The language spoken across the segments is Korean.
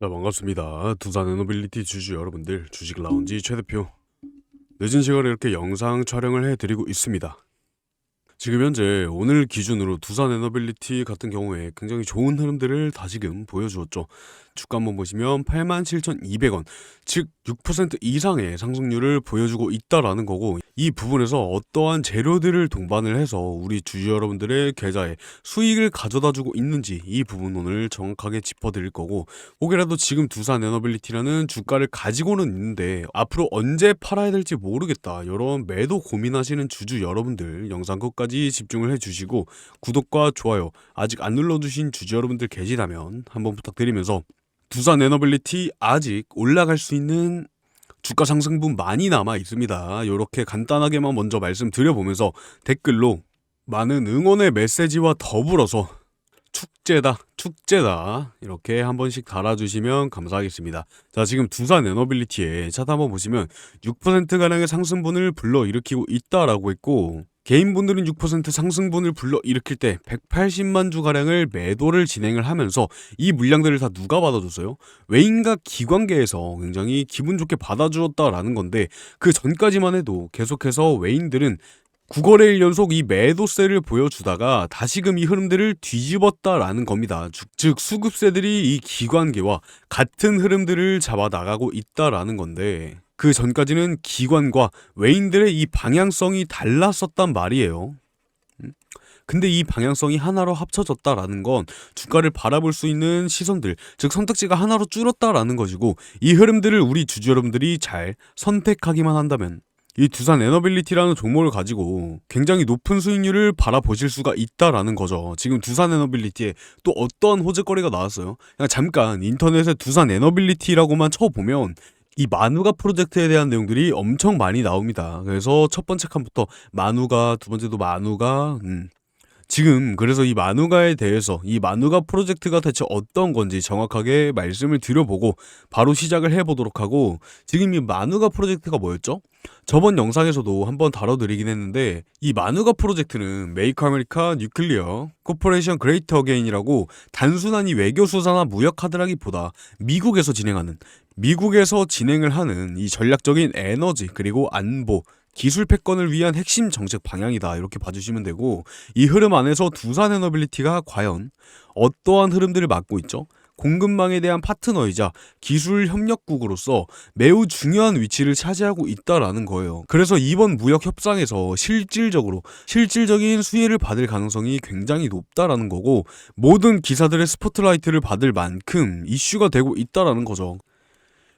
자, 반갑습니다. 두산 에너빌리티 주주 여러분들, 주식 라운지 최 대표. 늦은 시간에 이렇게 영상 촬영을 해드리고 있습니다. 지금 현재 오늘 기준으로 두산 에너빌리티 같은 경우에 굉장히 좋은 흐름들을 다시금 보여주었죠. 주가 한번 보시면 87,200원, 즉 6% 이상의 상승률을 보여주고 있다라는 거고 이 부분에서 어떠한 재료들을 동반을 해서 우리 주주 여러분들의 계좌에 수익을 가져다 주고 있는지 이 부분 오늘 정확하게 짚어 드릴 거고 혹이라도 지금 두산 에너빌리티라는 주가를 가지고는 있는데 앞으로 언제 팔아야 될지 모르겠다 이런 매도 고민하시는 주주 여러분들 영상 끝까지 집중을 해 주시고 구독과 좋아요 아직 안 눌러 주신 주주 여러분들 계시다면 한번 부탁드리면서 두산 에너빌리티 아직 올라갈 수 있는 주가 상승분 많이 남아 있습니다. 이렇게 간단하게만 먼저 말씀드려보면서 댓글로 많은 응원의 메시지와 더불어서 축제다, 축제다 이렇게 한 번씩 달아주시면 감사하겠습니다. 자 지금 두산 에너빌리티의 차트 한번 보시면 6% 가량의 상승분을 불러 일으키고 있다라고 했고 개인분들은 6% 상승분을 불러 일으킬 때 180만 주 가량을 매도를 진행을 하면서 이 물량들을 다 누가 받아줬어요? 외인과 기관계에서 굉장히 기분 좋게 받아주었다라는 건데 그 전까지만 해도 계속해서 외인들은 9거래일 연속 이 매도세를 보여주다가 다시금 이 흐름들을 뒤집었다라는 겁니다. 즉, 즉 수급세들이 이 기관계와 같은 흐름들을 잡아 나가고 있다라는 건데 그 전까지는 기관과 외인들의 이 방향성이 달랐었단 말이에요. 음? 근데 이 방향성이 하나로 합쳐졌다라는 건 주가를 바라볼 수 있는 시선들, 즉 선택지가 하나로 줄었다라는 것이고 이 흐름들을 우리 주주 여러분들이 잘 선택하기만 한다면 이 두산 에너빌리티라는 종목을 가지고 굉장히 높은 수익률을 바라보실 수가 있다라는 거죠. 지금 두산 에너빌리티에 또 어떠한 호재거리가 나왔어요? 그냥 잠깐 인터넷에 두산 에너빌리티라고만 쳐보면 이 마누가 프로젝트에 대한 내용들이 엄청 많이 나옵니다. 그래서 첫 번째 칸부터 마누가, 두 번째도 마누가, 음. 지금 그래서 이 마누가에 대해서 이 마누가 프로젝트가 대체 어떤 건지 정확하게 말씀을 드려보고 바로 시작을 해보도록 하고 지금 이 마누가 프로젝트가 뭐였죠? 저번 영상에서도 한번 다뤄드리긴 했는데 이 마누가 프로젝트는 메이크 아메리카 뉴클리어 코퍼레이션 그레이터 어게인이라고 단순한 이 외교 수사나 무역 카드라기보다 미국에서 진행하는 미국에서 진행을 하는 이 전략적인 에너지 그리고 안보 기술 패권을 위한 핵심 정책 방향이다 이렇게 봐주시면 되고 이 흐름 안에서 두산 에너빌리티가 과연 어떠한 흐름들을 맡고 있죠? 공급망에 대한 파트너이자 기술 협력국으로서 매우 중요한 위치를 차지하고 있다라는 거예요. 그래서 이번 무역 협상에서 실질적으로 실질적인 수혜를 받을 가능성이 굉장히 높다라는 거고 모든 기사들의 스포트라이트를 받을 만큼 이슈가 되고 있다라는 거죠.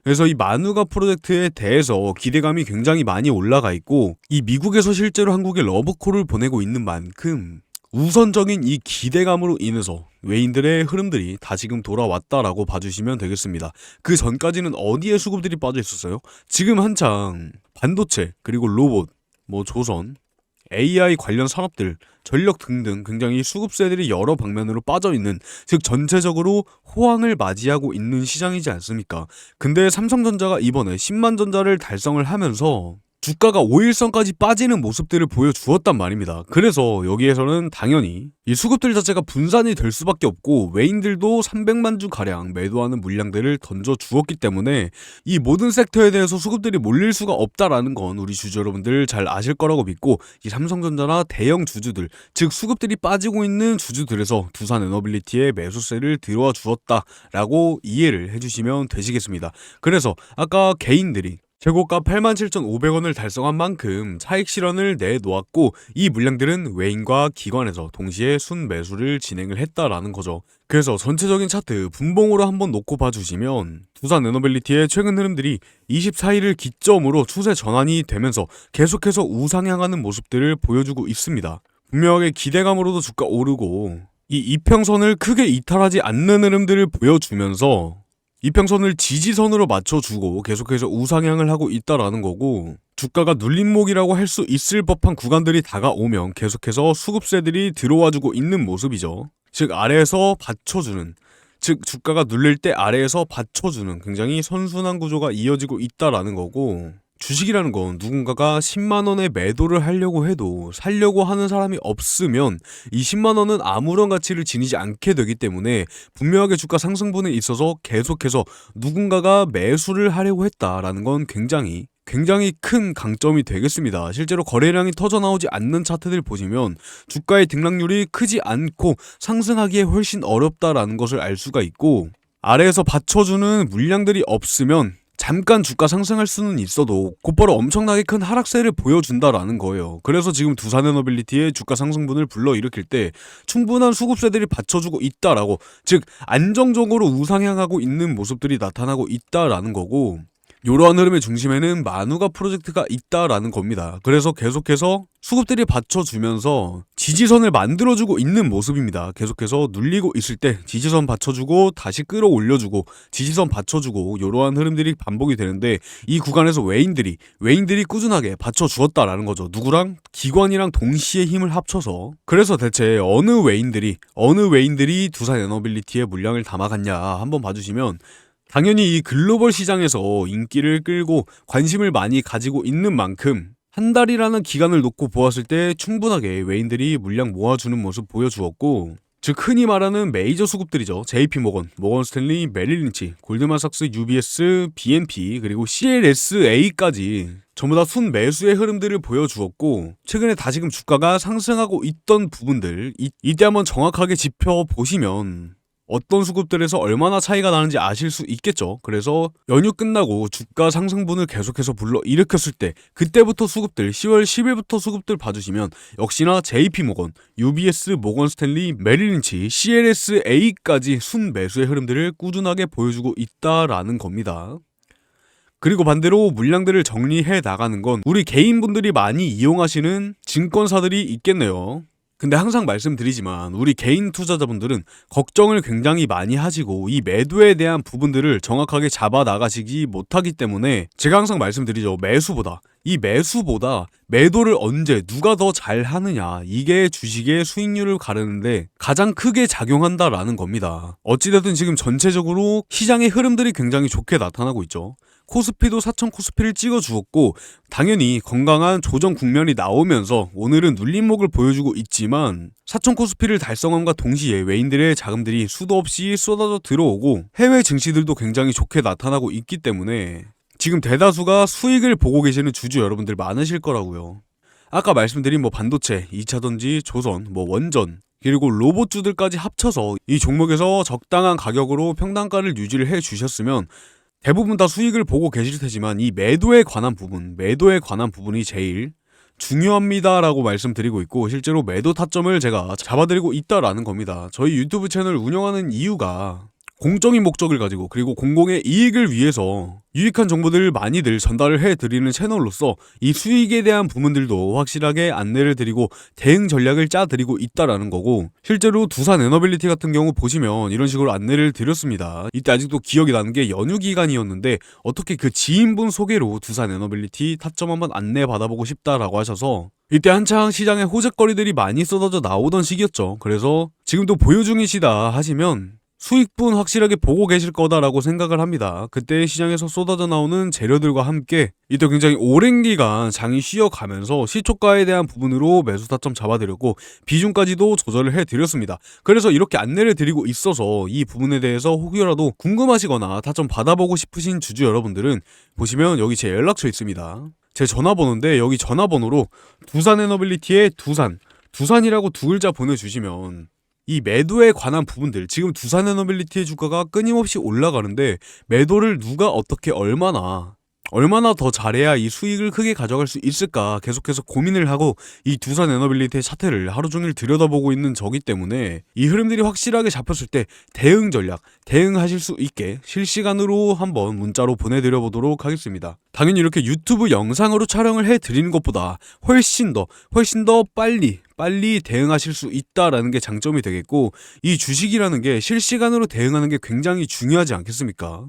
그래서 이 마누가 프로젝트에 대해서 기대감이 굉장히 많이 올라가 있고 이 미국에서 실제로 한국에 러브콜을 보내고 있는 만큼 우선적인 이 기대감으로 인해서 외인들의 흐름들이 다시금 돌아왔다라고 봐주시면 되겠습니다. 그 전까지는 어디에 수급들이 빠져 있었어요? 지금 한창 반도체 그리고 로봇, 뭐 조선, AI 관련 산업들, 전력 등등 굉장히 수급세들이 여러 방면으로 빠져 있는 즉 전체적으로 호황을 맞이하고 있는 시장이지 않습니까? 근데 삼성전자가 이번에 10만 전자를 달성을 하면서 주가가 5일선까지 빠지는 모습들을 보여주었단 말입니다. 그래서 여기에서는 당연히 이 수급들 자체가 분산이 될 수밖에 없고 외인들도 300만 주 가량 매도하는 물량들을 던져 주었기 때문에 이 모든 섹터에 대해서 수급들이 몰릴 수가 없다라는 건 우리 주주 여러분들 잘 아실 거라고 믿고 이 삼성전자나 대형 주주들 즉 수급들이 빠지고 있는 주주들에서 두산 에너빌리티에 매수세를 들어와 주었다라고 이해를 해주시면 되시겠습니다. 그래서 아까 개인들이 최고가 87,500원을 달성한 만큼 차익 실현을 내놓았고 이 물량들은 외인과 기관에서 동시에 순매수를 진행을 했다라는 거죠. 그래서 전체적인 차트 분봉으로 한번 놓고 봐주시면 두산 에너빌리티의 최근 흐름들이 24일을 기점으로 추세 전환이 되면서 계속해서 우상향하는 모습들을 보여주고 있습니다. 분명하게 기대감으로도 주가 오르고 이 이평선을 크게 이탈하지 않는 흐름들을 보여주면서 이평선을 지지선으로 맞춰주고 계속해서 우상향을 하고 있다라는 거고 주가가 눌림목이라고 할 수 있을 법한 구간들이 다가오면 계속해서 수급세들이 들어와주고 있는 모습이죠. 즉 아래에서 받쳐주는 즉 주가가 눌릴 때 아래에서 받쳐주는 굉장히 선순환 구조가 이어지고 있다라는 거고 주식이라는 건 누군가가 10만 원에 매도를 하려고 해도 살려고 하는 사람이 없으면 이 10만 원은 아무런 가치를 지니지 않게 되기 때문에 분명하게 주가 상승분에 있어서 계속해서 누군가가 매수를 하려고 했다라는 건 굉장히 굉장히 큰 강점이 되겠습니다. 실제로 거래량이 터져 나오지 않는 차트들 보시면 주가의 등락률이 크지 않고 상승하기에 훨씬 어렵다라는 것을 알 수가 있고 아래에서 받쳐주는 물량들이 없으면 잠깐 주가 상승할 수는 있어도 곧바로 엄청나게 큰 하락세를 보여준다라는 거예요. 그래서 지금 두산에너빌리티의 주가 상승분을 불러일으킬 때 충분한 수급세들이 받쳐주고 있다라고 즉 안정적으로 우상향하고 있는 모습들이 나타나고 있다라는 거고 이러한 흐름의 중심에는 마누가 프로젝트가 있다라는 겁니다. 그래서 계속해서 수급들이 받쳐주면서 지지선을 만들어주고 있는 모습입니다. 계속해서 눌리고 있을 때 지지선 받쳐주고 다시 끌어올려주고 지지선 받쳐주고 이러한 흐름들이 반복이 되는데 이 구간에서 외인들이 외인들이 꾸준하게 받쳐주었다라는 거죠. 누구랑 기관이랑 동시에 힘을 합쳐서 그래서 대체 어느 외인들이 어느 외인들이 두산 에너빌리티의 물량을 담아갔냐 한번 봐주시면 당연히 이 글로벌 시장에서 인기를 끌고 관심을 많이 가지고 있는 만큼 한 달이라는 기간을 놓고 보았을 때 충분하게 외인들이 물량 모아주는 모습 보여주었고 즉 흔히 말하는 메이저 수급들이죠. JP 모건, 모건 스탠리, 메릴 린치, 골드만삭스, UBS, BNP 그리고 CLSA까지 전부 다 순 매수의 흐름들을 보여주었고 최근에 다시금 주가가 상승하고 있던 부분들 이, 이때 한번 정확하게 짚어 보시면 어떤 수급들에서 얼마나 차이가 나는지 아실 수 있겠죠. 그래서 연휴 끝나고 주가 상승분을 계속해서 불러 일으켰을 때 그때부터 수급들 10월 10일부터 수급들 봐주시면 역시나 JP 모건, UBS, 모건 스탠리, 메릴린치, CLSA까지 순 매수의 흐름들을 꾸준하게 보여주고 있다라는 겁니다. 그리고 반대로 물량들을 정리해 나가는 건 우리 개인분들이 많이 이용하시는 증권사들이 있겠네요. 근데 항상 말씀드리지만 우리 개인 투자자분들은 걱정을 굉장히 많이 하시고 이 매도에 대한 부분들을 정확하게 잡아 나가시기 못하기 때문에 제가 항상 말씀드리죠. 매수보다 이 매수보다 매도를 언제 누가 더 잘 하느냐 이게 주식의 수익률을 가르는데 가장 크게 작용한다라는 겁니다. 어찌됐든 지금 전체적으로 시장의 흐름들이 굉장히 좋게 나타나고 있죠. 코스피도 4천 코스피를 찍어 주었고 당연히 건강한 조정 국면이 나오면서 오늘은 눌림목을 보여주고 있지만 4천 코스피를 달성함과 동시에 외인들의 자금들이 수도 없이 쏟아져 들어오고 해외 증시들도 굉장히 좋게 나타나고 있기 때문에 지금 대다수가 수익을 보고 계시는 주주 여러분들 많으실 거라고요. 아까 말씀드린 뭐 반도체, 2차전지, 조선, 뭐 원전, 그리고 로봇주들까지 합쳐서 이 종목에서 적당한 가격으로 평단가를 유지를 해 주셨으면 대부분 다 수익을 보고 계실 테지만 이 매도에 관한 부분, 매도에 관한 부분이 제일 중요합니다라고 말씀드리고 있고 실제로 매도 타점을 제가 잡아드리고 있다라는 겁니다. 저희 유튜브 채널 운영하는 이유가 공적인 목적을 가지고 그리고 공공의 이익을 위해서 유익한 정보들을 많이들 전달을 해드리는 채널로서 이 수익에 대한 부분들도 확실하게 안내를 드리고 대응 전략을 짜드리고 있다라는 거고 실제로 두산 에너빌리티 같은 경우 보시면 이런 식으로 안내를 드렸습니다. 이때 아직도 기억이 나는 게 연휴 기간이었는데 어떻게 그 지인분 소개로 두산 에너빌리티 타점 한번 안내 받아보고 싶다라고 하셔서 이때 한창 시장에 호재거리들이 많이 쏟아져 나오던 시기였죠. 그래서 지금도 보유 중이시다 하시면 수익분 확실하게 보고 계실 거다라고 생각을 합니다. 그때 시장에서 쏟아져 나오는 재료들과 함께 이때 굉장히 오랜 기간 장이 쉬어가면서 시초가에 대한 부분으로 매수 타점 잡아드렸고 비중까지도 조절을 해드렸습니다. 그래서 이렇게 안내를 드리고 있어서 이 부분에 대해서 혹여라도 궁금하시거나 타점 받아보고 싶으신 주주 여러분들은 보시면 여기 제 연락처 있습니다. 제 전화번호인데 여기 전화번호로 두산 에너빌리티의 두산 두산이라고 두 글자 보내주시면 이 매도에 관한 부분들 지금 두산 에너빌리티의 주가가 끊임없이 올라가는데 매도를 누가 어떻게 얼마나 얼마나 더 잘해야 이 수익을 크게 가져갈 수 있을까 계속해서 고민을 하고 이 두산 에너빌리티의 차트를 하루 종일 들여다보고 있는 저기 때문에 이 흐름들이 확실하게 잡혔을 때 대응 전략, 대응하실 수 있게 실시간으로 한번 문자로 보내드려 보도록 하겠습니다. 당연히 이렇게 유튜브 영상으로 촬영을 해드리는 것보다 훨씬 더, 훨씬 더 빨리 빨리 대응하실 수 있다라는 게 장점이 되겠고 이 주식이라는 게 실시간으로 대응하는 게 굉장히 중요하지 않겠습니까?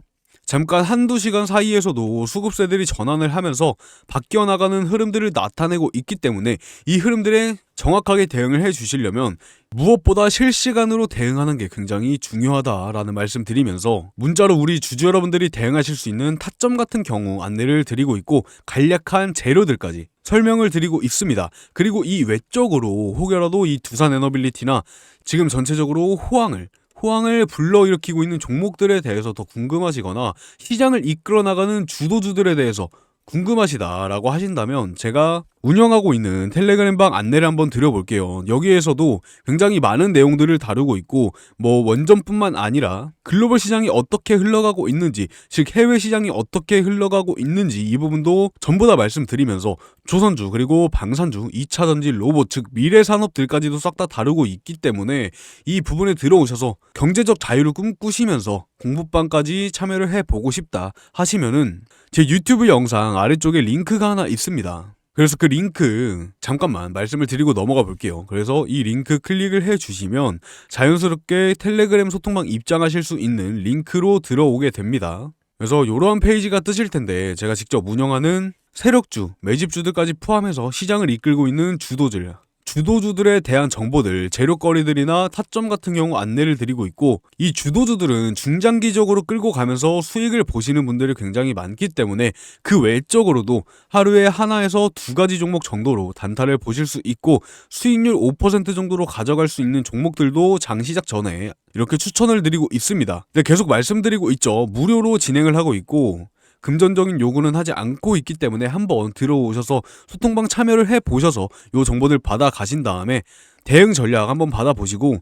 잠깐 한두 시간 사이에서도 수급세들이 전환을 하면서 바뀌어 나가는 흐름들을 나타내고 있기 때문에 이 흐름들에 정확하게 대응을 해 주시려면 무엇보다 실시간으로 대응하는 게 굉장히 중요하다라는 말씀 드리면서 문자로 우리 주주 여러분들이 대응하실 수 있는 타점 같은 경우 안내를 드리고 있고 간략한 재료들까지 설명을 드리고 있습니다. 그리고 이 외적으로 혹여라도 이 두산 에너빌리티나 지금 전체적으로 호황을 호황을 불러일으키고 있는 종목들에 대해서 더 궁금하시거나 시장을 이끌어 나가는 주도주들에 대해서 궁금하시다라고 하신다면 제가 운영하고 있는 텔레그램방 안내를 한번 드려볼게요. 여기에서도 굉장히 많은 내용들을 다루고 있고 뭐 원전뿐만 아니라 글로벌 시장이 어떻게 흘러가고 있는지 즉 해외 시장이 어떻게 흘러가고 있는지 이 부분도 전부 다 말씀드리면서 조선주 그리고 방산주 2차 전지 로봇 즉 미래 산업들까지도 싹 다 다루고 있기 때문에 이 부분에 들어오셔서 경제적 자유를 꿈꾸시면서 공부방까지 참여를 해보고 싶다 하시면은 제 유튜브 영상 아래쪽에 링크가 하나 있습니다. 그래서 그 링크 잠깐만 말씀을 드리고 넘어가 볼게요. 그래서 이 링크 클릭을 해 주시면 자연스럽게 텔레그램 소통방 입장하실 수 있는 링크로 들어오게 됩니다. 그래서 이러한 페이지가 뜨실 텐데 제가 직접 운영하는 세력주, 매집주들까지 포함해서 시장을 이끌고 있는 주도들 주도주들에 대한 정보들, 재료거리들이나 타점 같은 경우 안내를 드리고 있고 이 주도주들은 중장기적으로 끌고 가면서 수익을 보시는 분들이 굉장히 많기 때문에 그 외적으로도 하루에 하나에서 두 가지 종목 정도로 단타를 보실 수 있고 수익률 5% 정도로 가져갈 수 있는 종목들도 장 시작 전에 이렇게 추천을 드리고 있습니다. 근데 계속 말씀드리고 있죠. 무료로 진행을 하고 있고 금전적인 요구는 하지 않고 있기 때문에 한번 들어오셔서 소통방 참여를 해 보셔서 요 정보들 받아 가신 다음에 대응 전략 한번 받아 보시고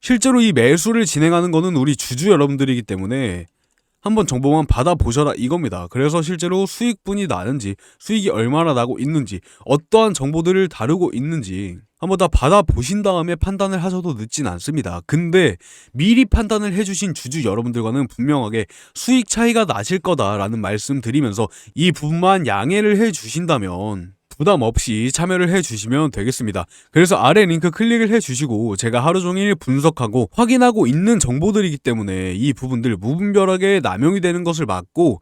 실제로 이 매수를 진행하는 거는 우리 주주 여러분들이기 때문에 한번 정보만 받아 보셔라 이겁니다. 그래서 실제로 수익분이 나는지 수익이 얼마나 나고 있는지 어떠한 정보들을 다루고 있는지 한번 다 받아 보신 다음에 판단을 하셔도 늦진 않습니다. 근데 미리 판단을 해주신 주주 여러분들과는 분명하게 수익 차이가 나실 거다라는 말씀 드리면서 이 부분만 양해를 해 주신다면 부담 없이 참여를 해 주시면 되겠습니다. 그래서 아래 링크 클릭을 해 주시고 제가 하루 종일 분석하고 확인하고 있는 정보들이기 때문에 이 부분들 무분별하게 남용이 되는 것을 막고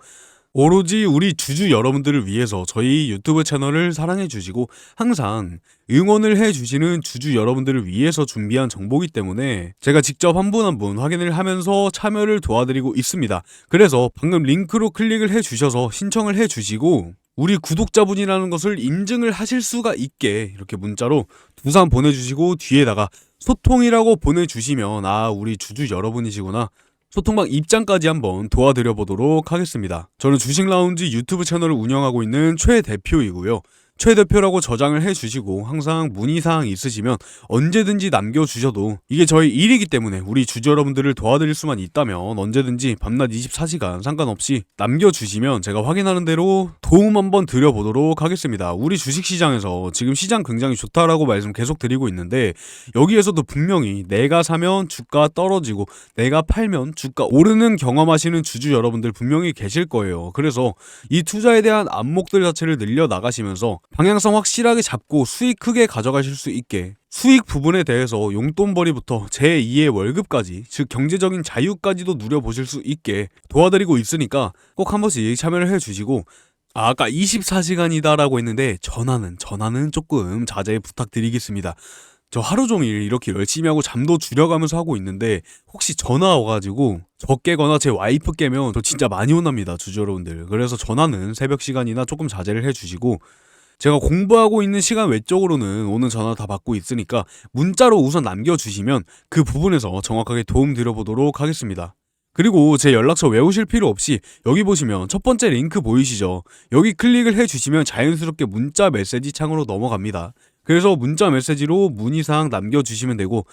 오로지 우리 주주 여러분들을 위해서 저희 유튜브 채널을 사랑해 주시고 항상 응원을 해 주시는 주주 여러분들을 위해서 준비한 정보이기 때문에 제가 직접 한 분 한 분 확인을 하면서 참여를 도와드리고 있습니다. 그래서 방금 링크로 클릭을 해 주셔서 신청을 해 주시고 우리 구독자분이라는 것을 인증을 하실 수가 있게 이렇게 문자로 두산 보내주시고 뒤에다가 소통이라고 보내주시면 아 우리 주주 여러분이시구나 소통방 입장까지 한번 도와드려 보도록 하겠습니다. 저는 주식 라운지 유튜브 채널을 운영하고 있는 최 대표이고요. 최 대표라고 저장을 해주시고 항상 문의사항 있으시면 언제든지 남겨주셔도 이게 저희 일이기 때문에 우리 주주 여러분들을 도와드릴 수만 있다면 언제든지 밤낮 24시간 상관없이 남겨주시면 제가 확인하는 대로 도움 한번 드려보도록 하겠습니다. 우리 주식시장에서 지금 시장 굉장히 좋다라고 말씀 계속 드리고 있는데 여기에서도 분명히 내가 사면 주가 떨어지고 내가 팔면 주가 오르는 경험하시는 주주 여러분들 분명히 계실 거예요. 그래서 이 투자에 대한 안목들 자체를 늘려 나가시면서 방향성 확실하게 잡고 수익 크게 가져가실 수 있게 수익 부분에 대해서 용돈벌이부터 제2의 월급까지 즉 경제적인 자유까지도 누려보실 수 있게 도와드리고 있으니까 꼭 한 번씩 참여를 해주시고 아, 아까 24시간이다라고 했는데 전화는 전화는 조금 자제 부탁드리겠습니다. 저 하루 종일 이렇게 열심히 하고 잠도 줄여가면서 하고 있는데 혹시 전화 와가지고 저 깨거나 제 와이프 깨면 저 진짜 많이 혼납니다 주주 여러분들 그래서 전화는 새벽 시간이나 조금 자제를 해주시고 제가 공부하고 있는 시간 외적으로는 오는 전화 다 받고 있으니까 문자로 우선 남겨주시면 그 부분에서 정확하게 도움 드려보도록 하겠습니다. 그리고 제 연락처 외우실 필요 없이 여기 보시면 첫 번째 링크 보이시죠? 여기 클릭을 해주시면 자연스럽게 문자 메시지 창으로 넘어갑니다. 그래서 문자 메시지로 문의사항 남겨주시면 되고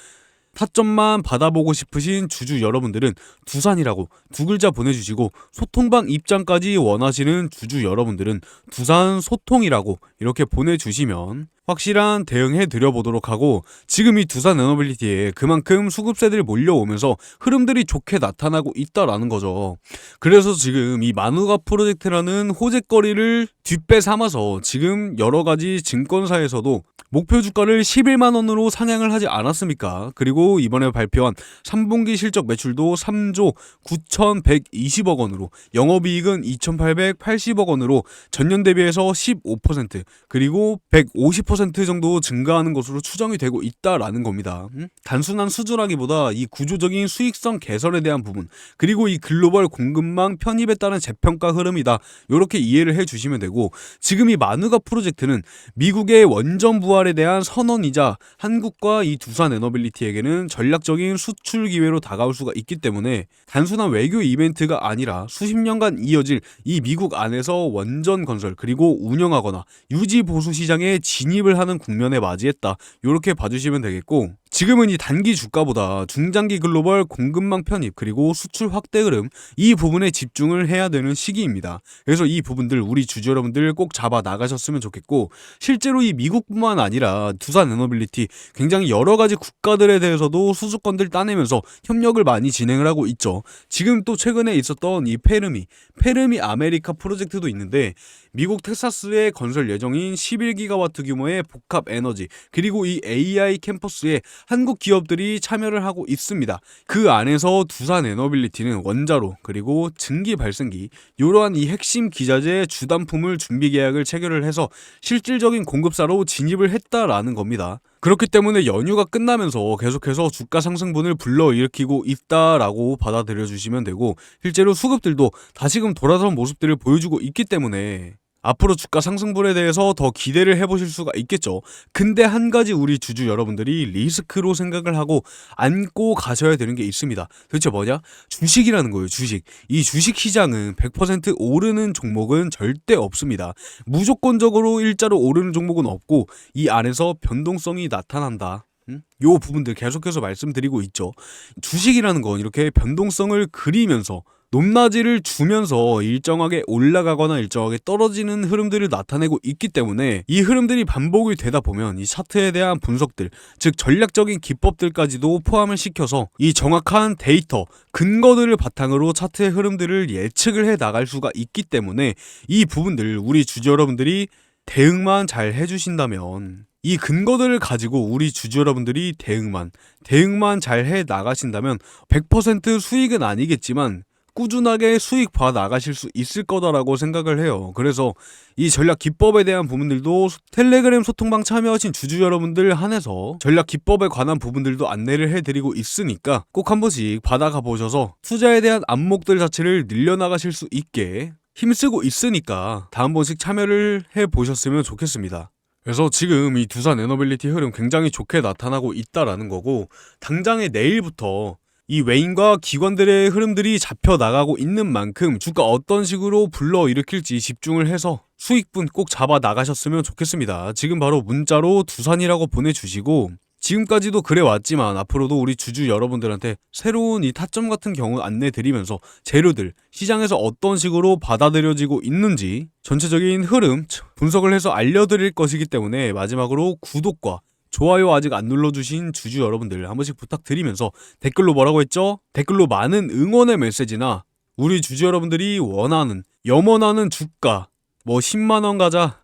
타점만 받아보고 싶으신 주주 여러분들은 두산이라고 두 글자 보내주시고 소통방 입장까지 원하시는 주주 여러분들은 두산 소통이라고 이렇게 보내주시면 확실한 대응해 드려보도록 하고 지금 이 두산 에너빌리티에 그만큼 수급세들이 몰려오면서 흐름들이 좋게 나타나고 있다라는 거죠. 그래서 지금 이 마누가 프로젝트라는 호재거리를 뒷배 삼아서 지금 여러 가지 증권사에서도 목표 주가를 11만 원으로 상향을 하지 않았습니까? 그리고 이번에 발표한 3분기 실적 매출도 3조 9,120억 원으로 영업이익은 2,880억 원으로 전년 대비해서 15% 그리고 150% 정도 증가하는 것으로 추정이 되고 있다라는 겁니다. 음? 단순한 수주라기보다 이 구조적인 수익성 개선에 대한 부분 그리고 이 글로벌 공급망 편입에 따른 재평가 흐름이다. 이렇게 이해를 해주시면 되고 지금 이 마누가 프로젝트는 미국의 원전 부활에 대한 선언이자 한국과 이 두산 에너빌리티에게는 전략적인 수출 기회로 다가올 수가 있기 때문에 단순한 외교 이벤트가 아니라 수십 년간 이어질 이 미국 안에서 원전 건설 그리고 운영하거나 유지 보수 시장에 진입 을 하는 국면에 맞이했다. 이렇게 봐주시면 되겠고 지금은 이 단기 주가보다 중장기 글로벌 공급망 편입 그리고 수출 확대 흐름 이 부분에 집중을 해야 되는 시기입니다. 그래서 이 부분들 우리 주주 여러분들 꼭 잡아 나가셨으면 좋겠고 실제로 이 미국뿐만 아니라 두산 에너빌리티 굉장히 여러 가지 국가들에 대해서도 수주권들 따내면서 협력을 많이 진행을 하고 있죠. 지금 또 최근에 있었던 이 페르미 페르미 아메리카 프로젝트도 있는데 미국 텍사스에 건설 예정인 11기가와트 규모의 복합 에너지 그리고 이 AI 캠퍼스에 한국 기업들이 참여를 하고 있습니다. 그 안에서 두산 에너빌리티는 원자로 그리고 증기 발생기 이러한 이 핵심 기자재 주단품을 준비 계약을 체결을 해서 실질적인 공급사로 진입을 했다라는 겁니다. 그렇기 때문에 연휴가 끝나면서 계속해서 주가 상승분을 불러일으키고 있다라고 받아들여 주시면 되고 실제로 수급들도 다시금 돌아선 모습들을 보여주고 있기 때문에 앞으로 주가 상승분에 대해서 더 기대를 해보실 수가 있겠죠. 근데 한 가지 우리 주주 여러분들이 리스크로 생각을 하고 안고 가셔야 되는 게 있습니다. 도대체 뭐냐? 주식이라는 거예요, 주식. 이 주식 시장은 100% 오르는 종목은 절대 없습니다. 무조건적으로 일자로 오르는 종목은 없고 이 안에서 변동성이 나타난다. 음? 요 부분들 계속해서 말씀드리고 있죠. 주식이라는 건 이렇게 변동성을 그리면서 높낮이를 주면서 일정하게 올라가거나 일정하게 떨어지는 흐름들을 나타내고 있기 때문에 이 흐름들이 반복이 되다 보면 이 차트에 대한 분석들, 즉 전략적인 기법들까지도 포함을 시켜서 이 정확한 데이터, 근거들을 바탕으로 차트의 흐름들을 예측을 해 나갈 수가 있기 때문에 이 부분들 우리 주주 여러분들이 대응만 잘 해주신다면 이 근거들을 가지고 우리 주주 여러분들이 대응만 대응만 잘 해 나가신다면 100% 수익은 아니겠지만 꾸준하게 수익 봐 나가실 수 있을 거다라고 생각을 해요. 그래서 이 전략 기법에 대한 부분들도 텔레그램 소통방 참여하신 주주 여러분들 한해서 전략 기법에 관한 부분들도 안내를 해드리고 있으니까 꼭 한 번씩 받아가 보셔서 투자에 대한 안목들 자체를 늘려나가실 수 있게 힘쓰고 있으니까 다한 번씩 참여를 해 보셨으면 좋겠습니다. 그래서 지금 이 두산 에너빌리티 흐름 굉장히 좋게 나타나고 있다라는 거고 당장에 내일부터 이 외인과 기관들의 흐름들이 잡혀 나가고 있는 만큼 주가 어떤 식으로 불러 일으킬지 집중을 해서 수익분 꼭 잡아 나가셨으면 좋겠습니다. 지금 바로 문자로 두산이라고 보내주시고 지금까지도 그래 왔지만 앞으로도 우리 주주 여러분들한테 새로운 이 타점 같은 경우 안내 드리면서 재료들 시장에서 어떤 식으로 받아들여지고 있는지 전체적인 흐름 분석을 해서 알려드릴 것이기 때문에 마지막으로 구독과 좋아요 아직 안 눌러주신 주주 여러분들 한 번씩 부탁드리면서 댓글로 뭐라고 했죠? 댓글로 많은 응원의 메시지나 우리 주주 여러분들이 원하는 염원하는 주가 뭐 10만원 가자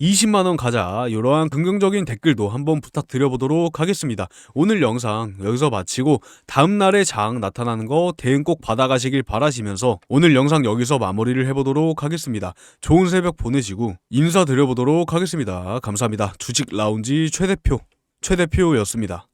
20만원 가자 이러한 긍정적인 댓글도 한번 부탁드려보도록 하겠습니다. 오늘 영상 여기서 마치고 다음날에 장 나타나는 거 대응 꼭 받아가시길 바라시면서 오늘 영상 여기서 마무리를 해보도록 하겠습니다. 좋은 새벽 보내시고 인사드려보도록 하겠습니다. 감사합니다. 주식 라운지 최 대표 최 대표였습니다.